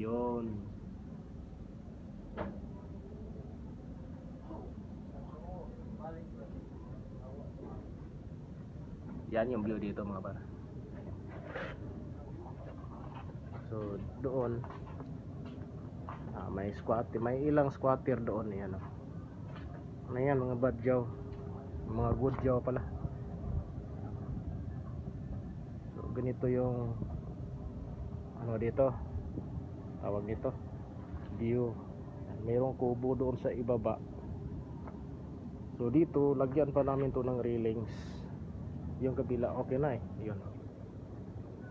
Yun. Yan yung view dito mga para. So doon ah, may squatter, may ilang squatter doon yan. Oh. Ano yan mga badjaw, mga goodjaw pala. So ganito yung ano dito tawag dito view. Mayroong kubo doon sa ibaba. So dito lagyan pa namin to ng railings. Yung kabila okay na eh. Yun.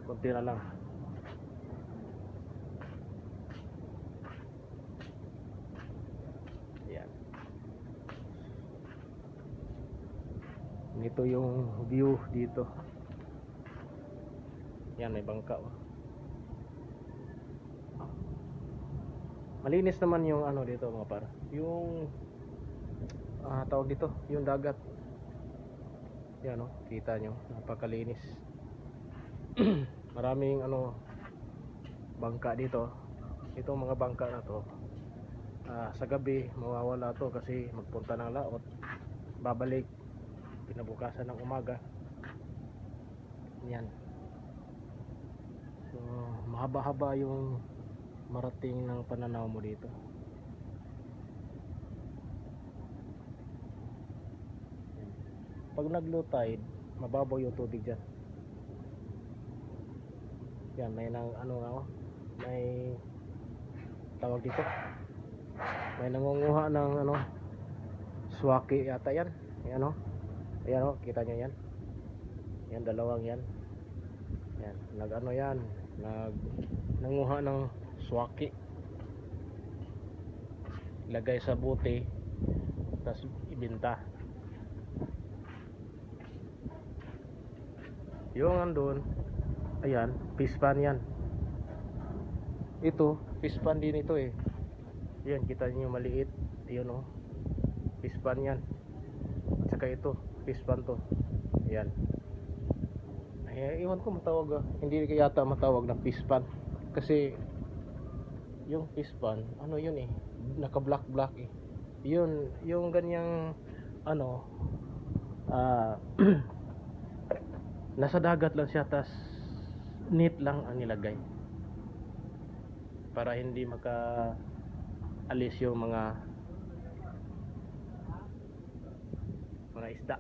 Konti na lang. Yan ito yung view dito. Yan may bangka oh. Malinis naman yung ano dito mga par. Yung ah tawag dito, yung dagat. Yan oh, kita nyo, napakalinis. Maraming ano bangka dito. Itong mga bangka na to. ah, sa gabi mawawala to kasi magpunta ng laot. Babalik kinabukasan ng umaga. Yan. So, mahaba-haba yung marating ng pananaw mo dito. Pag nag-low tide, mababaw yung tubig dyan. Yan, may nang ano nga oh, may tawag dito. May nangunguha ng ano, swaki yata yan. Ayan oh. Ayan oh, kita nyo yan. Yan, dalawang yan. Yan, nag ano yan, nag nanguha ng swaki. Lagay sa buti tapos ibinta. Yung andun ayan fish pan yan. Ito fish pan din ito eh. Yan kita niyo maliit. Yun oh. Fish pan yan. At saka ito fish pan to. Ayan. Eh, iwan ko matawag ah. hindi yata matawag na fish pan. Kasi yung pan ano yun eh naka black black eh. Yun yung ganyang ano ah nasa dagat lang siya tas neat lang ang nilagay. Para hindi maka alis yung mga mga isda